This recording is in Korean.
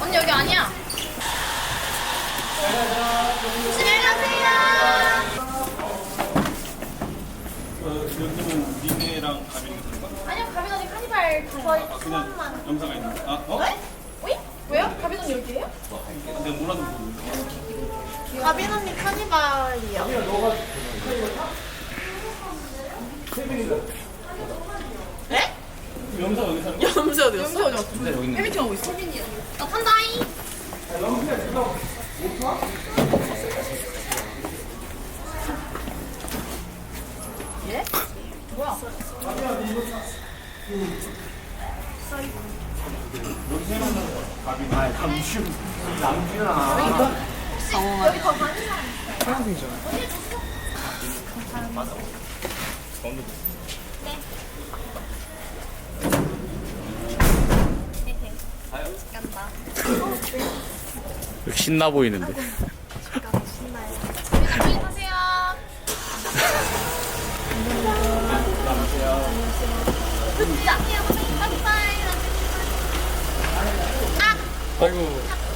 언니 여기 아니야. 조심히 가세요. 여기는 니네랑 가빈이 들어가? 아니요, 가빈 언니 카니발 저희 아 그냥 영상가 있는데 아 어? 네? 왜? 왜요? 가빈 언니 여기에요? 내가 몰라도 모르는데 가빈 언니 카니발이요. 네? 영상 어디 사는 염세 어디 갔어? 염세 어디 갔어? 여기 있는 팬미팅 하고 있어. 나 탄다잉. 예? 뭐야? 아 감슈 남준아 여기 더 가는 사람 신나 보이는데. 안녕히 가세요. 안녕하세요. 바이바이. 아이고.